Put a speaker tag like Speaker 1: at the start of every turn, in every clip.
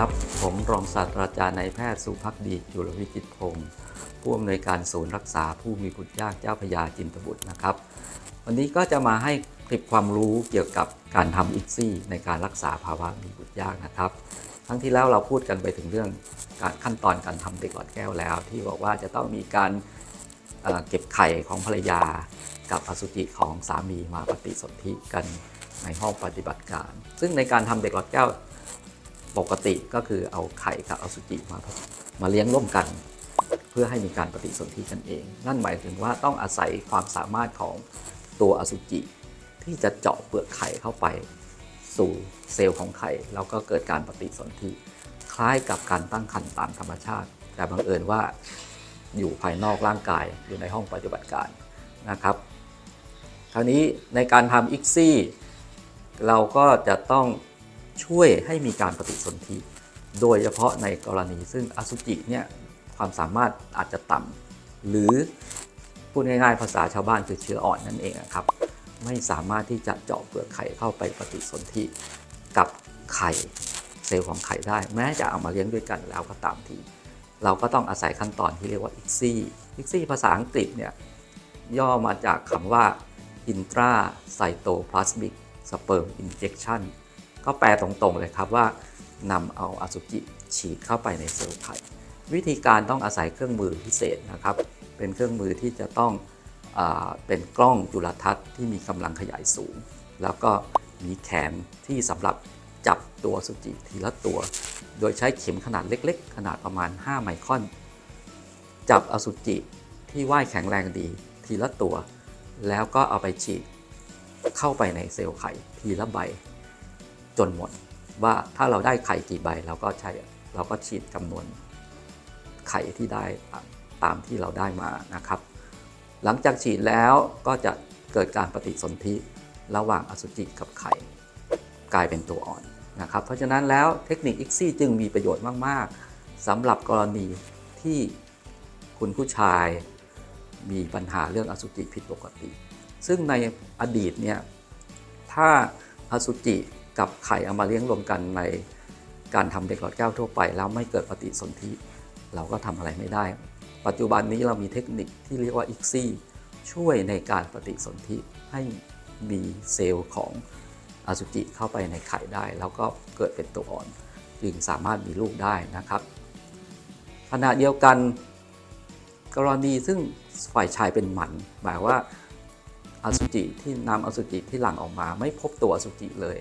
Speaker 1: ครับ ผมรองศาสตราจารย์นายแพทย์สุภักดีจุลวิจิตพงศ์ผู้อำนวยการศูนย์รักษาผู้มีบุตรยากเจ้าพยาจินตบุตรนะครับ วันนี้ก็จะมาให้คลิปความรู้เกี่ยวกับการทำอิกซี่ในการรักษาภาวะมีบุตรยากนะครับทั้งที่แล้วเราพูดกันไปถึงเรื่องการขั้นตอนการทำเด็กหลอดแก้วแล้ว ที่บอกว่าจะต้องมีการเอ่อเก็บไข่ของภรรยา กับอสุจิของสามีมาปฏิสนธิกันในห้องปฏิบัติการ ซึ่งในการทำเด็กหลอดแก้ว ปกติก็คือเอาไข่กับอสุจิมามาเลี้ยงร่วมกัน เพื่อให้มีการปฏิสนธิกันเอง นั่นหมายถึงว่าต้องอาศัยความสามารถของตัวอสุจิ ที่จะเจาะเปลือกไข่เข้าไป สู่เซลล์ของไข่แล้วก็เกิดการปฏิสนธิคล้ายกับการตั้งครรภ์ตามธรรมชาติ แต่บังเอิญว่าอยู่ภายนอกร่างกายอยู่ในห้องปฏิบัติการนะครับคราวนี้ในการทำอิกซี่เราก็จะต้อง ช่วยให้มีการปฏิสนธิ โดยเฉพาะในกรณีซึ่งอสุจิเนี่ยความสามารถอาจจะต่ำหรือพูดง่ายๆภาษาชาวบ้านคือเชื้ออ่อนนั่นเองครับ ไม่สามารถที่จะเจาะเปลือกไข่เข้าไปปฏิสนธิกับไข่เซลล์ของไข่ได้ แม้จะเอามาเลี้ยงด้วยกันแล้วก็ตามทีเราก็ต้องอาศัยขั้นตอนที่เรียกว่าอิกซี่อิกซี่ภาษาอังกฤษเนี่ยย่อมาจากคำว่า intracytoplasmic sperm injection ก็แปลตรงๆเลยครับว่านำเอาอสุจิฉีดเข้าไปในเซลล์ไข่วิธีการต้องอาศัยเครื่องมือพิเศษนะครับ เป็นเครื่องมือที่จะต้องอเป็นกล้องจุลทรรศน์ที่มีกำลังขยายสูง แล้วก็มีแขนที่สำหรับจับตัวอสุจิทีละตัว โดยใช้เข็มขนาดเล็ก ๆ ขนาดประมาณ 5 ไมครอน จับอสุจิที่ว่ายแข็งแรงดีทีละตัว แล้วก็เอาไปฉีดเข้าไปในเซลล์ไข่ทีละใบ จนหมด ว่าถ้าเราได้ไข่กี่ใบเราก็ใช้เราก็ฉีดจำนวนไข่ที่ได้ตามที่เราได้มานะครับ หลังจากฉีดแล้วก็จะเกิดการปฏิสนธิระหว่างอสุจิกับไข่กลายเป็นตัวอ่อนนะครับ เพราะฉะนั้นแล้วเทคนิคอิกซี่จึงมีประโยชน์มากๆสำหรับกรณีที่คุณผู้ชายมีปัญหาเรื่องอสุจิผิดปกติ ซึ่งในอดีตเนี่ยถ้าอสุจิ กับไข่เอามาเลี้ยงรวมกันในการทำเด็กหลอดแก้วทั่วไป แล้วไม่เกิดปฏิสนธิเราก็ทำอะไรไม่ได้ ปัจจุบันนี้เรามีเทคนิคที่เรียกว่าอิกซี่ช่วยในการปฏิสนธิให้มีเซลล์ของอสุจิเข้าไปในไข่ได้ แล้วก็เกิดเป็นตัวอ่อนจึงสามารถมีลูกได้นะครับขณะเดียวกันกรณีซึ่งฝ่ายชายเป็นหมันหมายว่าอสุจิที่นำอสุจิที่หลั่งออกมาไม่พบตัวอสุจิเลย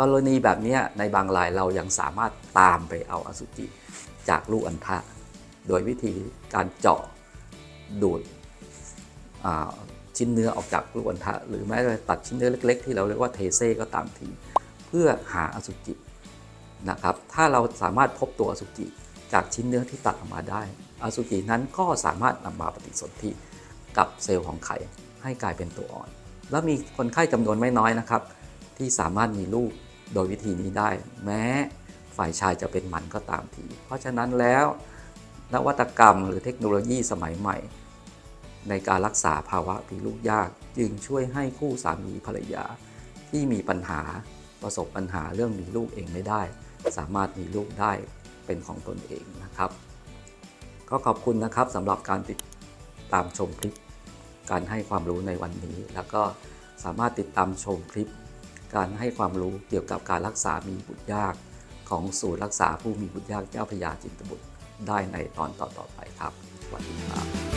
Speaker 1: กรณีแบบนี้ในบางรายเรายังสามารถตามไปเอาอสุจิจากลูกอัณฑะโดยวิธีการเจาะดูดชิ้นเนื้อออกจากลูกอัณฑะหรือแม้แต่ตัดชิ้นเนื้อเล็ก ๆ ที่เราเรียกว่าเทเซ่ก็ตามที เพื่อหาอสุจินะครับ ถ้าเราสามารถพบตัวอสุจิจากชิ้นเนื้อที่ตัดออกมาได้ อสุจินั้นก็สามารถนำมาปฏิสนธิกับเซลล์ของไข่ให้กลายเป็นตัวอ่อน แล้วมีคนไข้จำนวนไม่น้อยนะครับ ที่สามารถมีลูกโดยวิธีนี้ได้ แม้ฝ่ายชายจะเป็นหมันก็ตามที เพราะฉะนั้นแล้วนวัตกรรมหรือเทคโนโลยีสมัยใหม่ ในการรักษาภาวะมีลูกยากจึงช่วยให้คู่สามีภรรยา ที่มีปัญหาประสบปัญหาเรื่องมีลูกเองไม่ได้ สามารถมีลูกได้เป็นของตนเองนะครับ ก็ขอบคุณนะครับสำหรับการติดตามชมคลิป การให้ความรู้ในวันนี้ แล้วก็สามารถติดตามชมคลิป การให้ความรู้เกี่ยวกับการรักษามีบุตรยาก ของศูนย์รักษาผู้มีบุตรยากเจ้าพยาจินตบุตรได้ในตอนต่อๆไปครับสวัสดีครับ